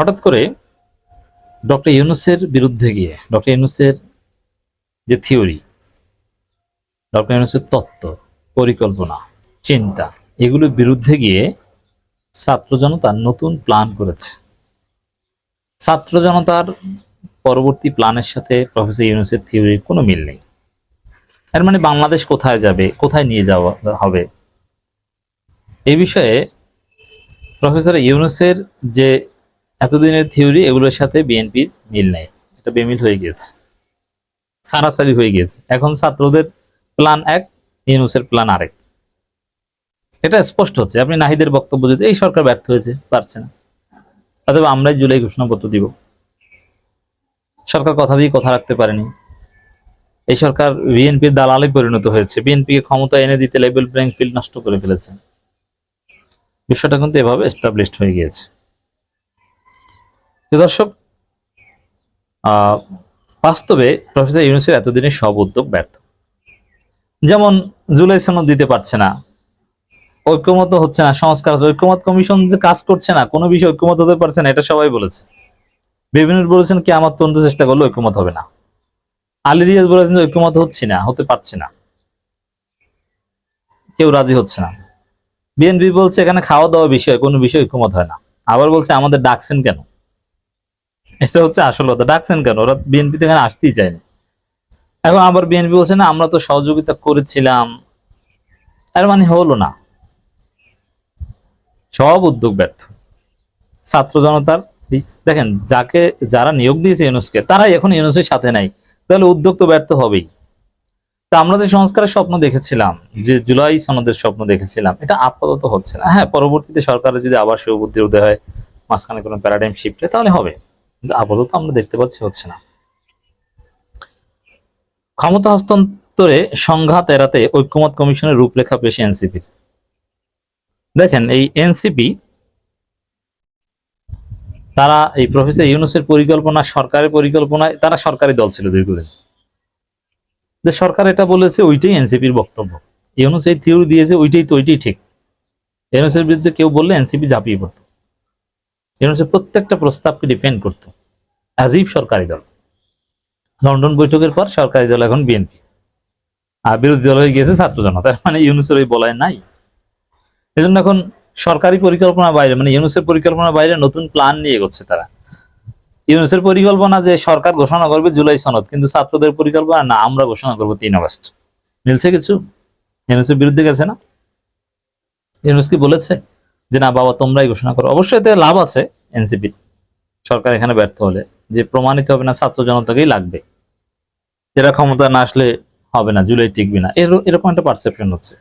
হঠাৎ করে ডক্টর ইউনুসের বিরুদ্ধে গিয়ে, ডক্টর ইউনুসের যে থিওরি, ডক্টর ইউনুসের তত্ত্ব, পরিকল্পনা, চিন্তা, এগুলোর বিরুদ্ধে গিয়ে ছাত্র জনতা নতুন প্ল্যান করেছে। ছাত্র জনতার পরবর্তী প্ল্যানের সাথে প্রফেসর ইউনুসের থিওরির কোনো মিল নেই। এর মানে বাংলাদেশ কোথায় যাবে, কোথায় নিয়ে যাওয়া হবে? এই বিষয়ে প্রফেসর ইউনুসের যে এতদিনের থিওরি এগুলোর সাথে বিএনপির মিল নেই। এটা বেমিল হয়ে গিয়েছে সারাসারি হয়ে গিয়েছে এখন ছাত্রদের প্ল্যান এক, ইউনুসের প্ল্যান আরেক। এটা স্পষ্ট হচ্ছে। আপনি নাহিদের বক্তব্য যদি এই সরকার ব্যর্থ হয়েছে, পারছে না। অথবা আমরাই জুলাই ঘোষণাপত্র দিব। সরকার কথা দিয়ে কথা রাখতে পারেনি। এই সরকার বিএনপির দালালে পরিণত হয়েছে। বিএনপিকে ক্ষমতা এনে দিতে লেভেল প্লেইং ফিল্ড নষ্ট করে ফেলেছে। বিষয়টা কিন্তু এভাবে এস্টাবলিশড হয়ে গিয়েছে। দর্শক বাস্তবে প্রফেসর ইউনুসের এতদিনের সব উদ্যোগ ব্যর্থ। যেমন জুলাই সনদ দিতে পারছে না, ঐক্যমত হচ্ছে না, সংস্কার ঐক্যমত কমিশন কাজ করছে না, কোনো বিষয়ে ঐক্যমত হতে পারছে না, এটা সবাই বলেছে। বিভিন্ন বলেছেন কি আমার তন্ত চেষ্টা করলে ঐক্যমত হবে না। আলী রিয়াজ বলেছেন যে ঐক্যমত হচ্ছে না, হতে পারছে না। কেউ রাজি হচ্ছে না। বিএনপি বলছে, এখানে খাওয়া দাওয়া বিষয়, কোনো বিষয় ঐক্যমত হয় না। আবার বলছে, আমাদের ডাকছেন কেন? এটা হচ্ছে আসল কথা। ডাকছেন কেন? ওরা বিএনপি তো এখানে আসতেই চায়নি এখন আবার বিএনপি বলছে, না, আমরা তো সহযোগিতা করেছিলাম। এর মানে হলো না। সব উদ্যোগ ব্যর্থ। ছাত্র জনতার দেখেন, যাকে, যারা নিয়োগ দিয়েছে ইউনুসকে, তারাই এখন ইউনুসের সাথে নাই। তাহলে উদ্যোগ তো ব্যর্থ হবেই। তা আমরা যে সংস্কারের স্বপ্ন দেখেছিলাম, যে জুলাই সনদের স্বপ্ন দেখেছিলাম, এটা আপাতত হচ্ছে না। হ্যাঁ পরবর্তীতে সরকারের যদি আবার সুবুদ্ধির উদয় হয়, মাঝখানে কোনো প্যারাডাইম শিফটে তাহলে হবে। কিন্তু আপাতত আমরা দেখতে পাচ্ছি হচ্ছে না। ক্ষমতা হস্তান্তরে সংঘাত এড়াতে ঐক্যমত কমিশনের রূপরেখা পেশ এনসিপির দেখেন, এই এনসিপি তারা এই প্রফেসর ইউনুসের পরিকল্পনা, সরকারের পরিকল্পনায় তারা সরকারি দল ছিল দীর্ঘদিন। যে সরকার এটা বলেছে, ওইটাই এনসিপির বক্তব্য। ইউনুস এই থিওরি দিয়েছে, ওইটাই তো, ওইটাই ঠিক। ইউনুসের বিরুদ্ধে কেউ বললে এনসিপি ঝাঁপিয়ে পড়তো। ইউনুসের প্রত্যেকটা প্রস্তাবকে ডিফেন্ড করতো। ইফ সরকারি দল। লন্ডন বৈঠকের পর সরকারি দল এখন বিএনপি। আর বিরোধী দল হয়ে গিয়েছে ছাত্র জনতা। মানে ইউনুসের ওই বলায় নাই। এজন্য এখন সরকারি পরিকল্পনা বাইরে মানে ইউনুসের পরিকল্পনা বাইরে নতুন প্ল্যান নিয়ে এগোচ্ছে তারা। ইউনুসের পরিকল্পনা যে সরকার ঘোষণা করবে জুলাই সনদ, কিন্তু ছাত্রদের পরিকল্পনা না, আমরা ঘোষণা করব তিন আগস্ট। মিলছে কিছু? ইউনুসের বিরুদ্ধে গেছে না? ইউনুস কি বলেছে? যে না বাবা, তোমরাই ঘোষণা করো। অবশ্যই এতে লাভ আছে এনসিপি। সরকার এখানে ব্যর্থ হলে যে প্রমাণিত হবে না, ছাত্র জনতাকেই লাগবে। এরা ক্ষমতা না আসলে হবে না, জুলাই টিকবে না। এর- এরকম একটা পারসেপশন হচ্ছে।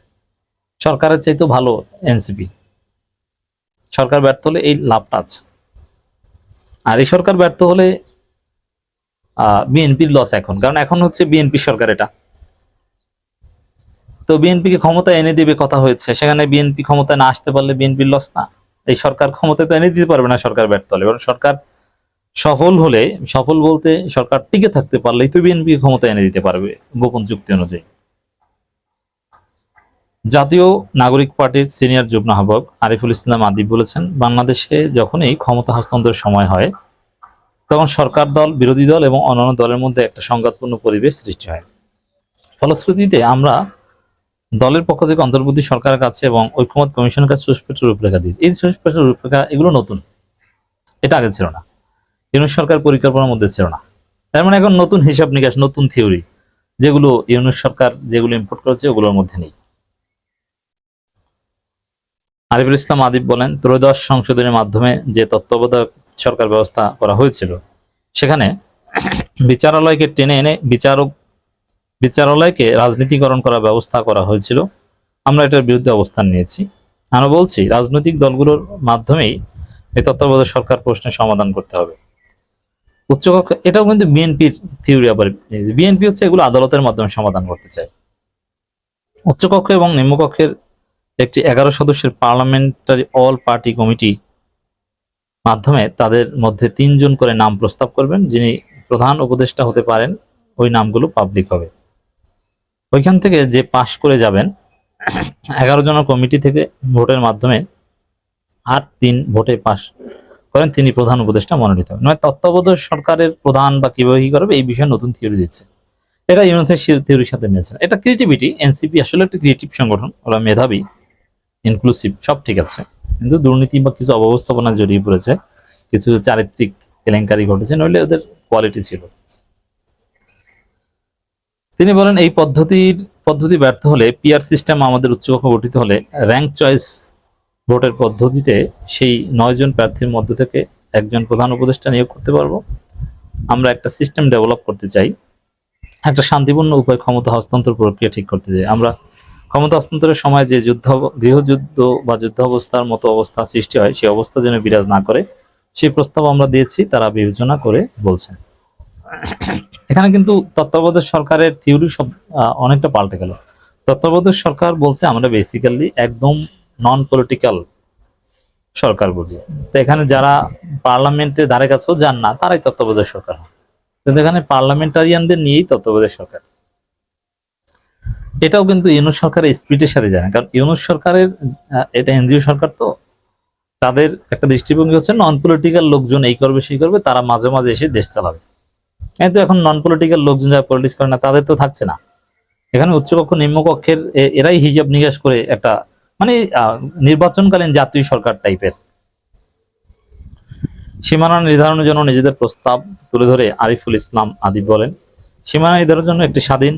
সরকারের চাইতেও ভালো এনসিপি। সরকার ব্যর্থ হলে এই লাভটা আছে। আর এই সরকার ব্যর্থ হলে বিএনপির লস এখন। কারণ এখন হচ্ছে বিএনপি সরকার এটা। তো বিএনপিকে ক্ষমতা এনে দিবে কথা হয়েছে। সেখানে বিএনপি ক্ষমতায় না আসতে পারলে বিএনপির লস না। এই সরকার ক্ষমতায় তো এনে দিতে পারবে না সরকার ব্যর্থ হলে কারণ সরকার সফল হলে, সফল বলতে সরকার টিকে থাকতে পারলেই তো বিএনপি ক্ষমতা এনে দিতে পারবে গোপন চুক্তি অনুযায়ী। জাতীয় নাগরিক পার্টির সিনিয়র যুগ্ম আহ্বায়ক আরিফুল ইসলাম আদিব বলেছেন, বাংলাদেশে যখনই ক্ষমতা হস্তান্তরের সময় হয়, তখন সরকার দল, বিরোধী দল এবং অন্যান্য দলের মধ্যে একটা সংঘাতপূর্ণ পরিবেশ সৃষ্টি হয়। ফলশ্রুতিতে আমরা দলের পক্ষ থেকে অন্তর্বর্তী সরকারের কাছে এবং ঐক্যমত কমিশনের কাছে সুস্পষ্ট রূপরেখা দিয়েছে। এই সুস্পষ্ট রূপরেখা এগুলো নতুন। এটা আগে ছিল না। ইউনুস সরকার পরিকল্পনার মধ্যে ছিল না। তার মানে এখন নতুন হিসাব নিকাশ, নতুন থিওরি, যেগুলো ইউনুস সরকার যেগুলো ইম্পোর্ট করেছে, ওগুলোর মধ্যে নেই। আরিফুল ইসলাম আদিব বলেন, ত্রয়োদশ সংশোধনের মাধ্যমে যে তত্ত্বাবধায়ক সরকার ব্যবস্থা করা হয়েছিল, সেখানে বিচারালয়কে টেনে এনে বিচারক বিচারালয়কে রাজনীতিকরণ করার ব্যবস্থা করা হয়েছিল। আমরা এটার বিরুদ্ধে অবস্থান নিয়েছি। আমরা বলছি, রাজনৈতিক দলগুলোর মাধ্যমেই এই তত্ত্বাবধায়ক সরকার প্রশ্নের সমাধান করতে হবে। উচ্চকক্ষ এটাও কিন্তু বিএনপির থিওরি আবার। বিএনপি হচ্ছে এগুলো আদালতের মাধ্যমে সমাধান করতে চায়। উচ্চকক্ষ এবং নিম্নকক্ষের একটি এগারো সদস্যের পার্লামেন্টারি অল পার্টি কমিটি মাধ্যমে তাদের মধ্যে তিনজন করে নাম প্রস্তাব করবেন, যিনি প্রধান উপদেষ্টা হতে পারেন, ওই নামগুলো পাবলিক হবে। ওইখান থেকে যে পাশ করে যাবেন, এগারো জনের কমিটি থেকে ভোটের মাধ্যমে আর তিন ভোটে পাশ করেন তিনি প্রধান উপদেষ্টা মনোনীত হবেন। মানে তত্ত্বাবধায়ক সরকারের প্রধান বা কীভাবে কি করবে, এই বিষয়ে নতুন থিওরি দিচ্ছে। এটা ইউনুসের থিওরির সাথে মিলছে। এটা ক্রিয়েটিভিটি এনসিপি আসলে একটা ক্রিয়েটিভ সংগঠন, ওরা মেধাবী ইনক্লুসিভ সব ঠিক আছে। কিন্তু দুর্নীতি বা কিছু অব্যবস্থাপনা জড়িয়ে পড়েছে, কিছু চারিত্রিক কেলেঙ্কারি ঘটেছে, নইলে ওদের কোয়ালিটি ছিল। তিনি বলেন, এই পদ্ধতির, পদ্ধতি ব্যর্থ হলে পিআর সিস্টেম আমাদের উচ্চকক্ষ গঠিত হলে র্যাঙ্ক চয়েস ভোটের পদ্ধতিতে সেই নয়জন প্রার্থীর মধ্য থেকে একজন প্রধান উপদেষ্টা নিয়োগ করতে পারব। আমরা একটা সিস্টেম ডেভেলপ করতে চাই। একটা শান্তিপূর্ণ উপায় ক্ষমতা হস্তান্তর প্রক্রিয়া ঠিক করতে চাই। আমরা ক্ষমতা হস্তান্তরের সময় যে যুদ্ধ, গৃহযুদ্ধ বা যুদ্ধ অবস্থার মতো অবস্থা সৃষ্টি হয়, সেই অবস্থা যেন বিরাজ না করে, সেই প্রস্তাব আমরা দিয়েছি, তারা বিবেচনা করে বলছেন। এখানে কিন্তু তত্ত্বাবধায়ক সরকারের থিওরি সব অনেকটা পাল্টে গেল। তত্ত্বাবধায়ক সরকার বলতে আমরা বেসিক্যালি একদম নন পলিটিক্যাল সরকার বুঝি। তো এখানে যারা পার্লামেন্টের ধারে কাছেও যান না, তারাই তত্ত্বাবধায়ক সরকার। কিন্তু এখানে পার্লামেন্টারিয়ানদের নিয়েই তত্ত্বাবধায়ক সরকার। এটাও কিন্তু ইউনুস সরকারের স্পিডের সাথে যায় না। কারণ ইউনুস সরকারের এটা এনজিও সরকার তো, তাদের একটা দৃষ্টিভঙ্গি হচ্ছে নন পলিটিক্যাল লোকজন এই করবে, সেই করবে, তারা মাঝে মাঝে এসে দেশ চালাবে। কিন্তু এখন নন পলিটিক্যাল লোকজন যারা পলিটিক্স করে না তাদের তো থাকছে না। এখানে উচ্চকক্ষ নিম্নকক্ষের এরাই হিজাব নিকাশ করে একটা মানে নির্বাচনকালীন জাতীয় সরকার টাইপের। সীমানা নির্ধারণের জন্য নিজেদের প্রস্তাব তুলে ধরে আরিফুল ইসলাম আদিব বলেন সীমানা নির্ধারণের জন্য একটি স্বাধীন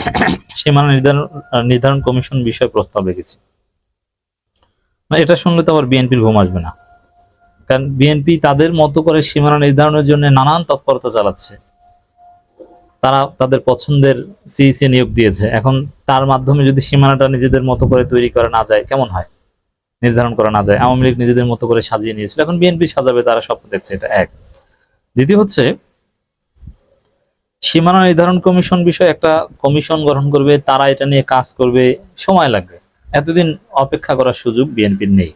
সীমানা নির্ধারণ নির্ধারণ কমিশন বিষয়ে প্রস্তাব রেখেছে। না, এটা শুনলে তো আবার বিএনপির ঘুম আসবে না। কারণ বিএনপি তাদের মতো করে সীমানা নির্ধারণের জন্য নানান তৎপরতা চালাচ্ছে। তারা তাদের পছন্দের সিইসি নিয়োগ দিয়েছে। এখন তার মাধ্যমে যদি সীমানাটা নিজেদের মতো করে তৈরি করা না যায়, কেমন হয়? নির্ধারণ করা না যায়। আওয়ামী লীগ নিজেদের মতো করে সাজিয়ে নিয়েছিল। এখন বিএনপি সাজাবে, তারা স্বপ্ন দেখছে, এটা এক। দ্বিতীয় হচ্ছে, সীমানা নির্ধারণ কমিশন বিষয়ে একটা কমিশন গঠন করবে, তারা এটা নিয়ে কাজ করবে, সময় লাগবে। এতদিন অপেক্ষা করার সুযোগ বিএনপির নেই।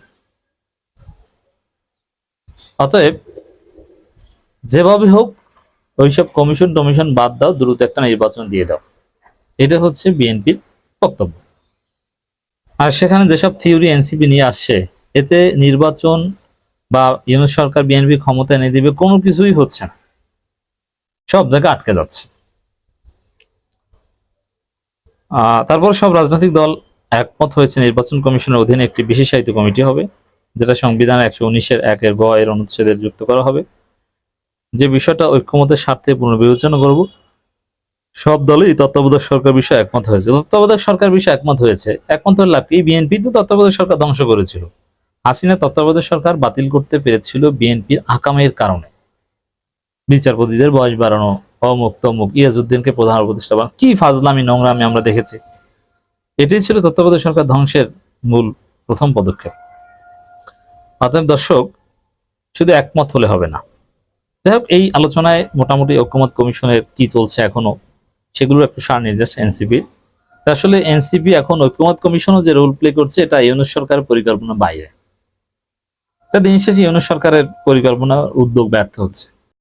অতএব, যেভাবে হোক ওইসব কমিশন টমিশন বাদ দাও, দ্রুত একটা নির্বাচন দিয়ে দাও। এটা হচ্ছে বিএনপির বক্তব্য। আর সেখানে যেসব থিওরি এনসিপি নিয়ে আসছে, এতে নির্বাচন বা ইউনুস সরকার বিএনপি ক্ষমতা এনে দিবে, কোনো কিছুই হচ্ছে না। সব জায়গায় আটকে যাচ্ছে। তারপর সব রাজনৈতিক দল একমত হয়েছে, নির্বাচন কমিশনের অধীনে একটি বিশেষায়িত কমিটি হবে, যেটা সংবিধান একশো উনিশের একের গ এর অনুচ্ছেদের যুক্ত করা হবে। যে বিষয়টা ঐক্যমতের স্বার্থে পুনর্বিবেচনা করব, সব দলই তত্ত্বাবধায়ক সরকার বিষয়ে একমত হয়েছে। তত্ত্বাবধায়ক সরকার বিষয়ে একমত হয়েছে, একমত লাভ কি? বিএনপি তো তত্ত্বাবধায়ক সরকার ধ্বংস করেছিল। হাসিনা তত্ত্বাবধায়ক সরকার বাতিল করতে পেরেছিল বিএনপির আকামের কারণে। বিচারপতিদের বয়স বাড়ানো, অমুক তমুক, ইয়াজউদ্দিনকে প্রধান উপদেষ্টা বানানো, কি ফাজলামি, নোংরামি আমরা দেখেছি। এটাই ছিল তত্ত্বাবধায়ক সরকার ধ্বংসের মূল প্রথম পদক্ষেপ। অতএব দর্শক, শুধু একমত হলে হবে না। যাই হোক, এই আলোচনায় মোটামুটি ঐক্যমত কমিশনের কি চলছে এখনও, সেগুলোর একটু সার নির্দেশ এনসিপির আসলে এনসিপি এখন ঐক্যমত কমিশনও যে রোল প্লে করছে, এটা ইউনুস সরকারের পরিকল্পনা বাইরে। তা দিন শেষে ইউনুস সরকারের পরিকল্পনা উদ্যোগ ব্যর্থ হচ্ছে।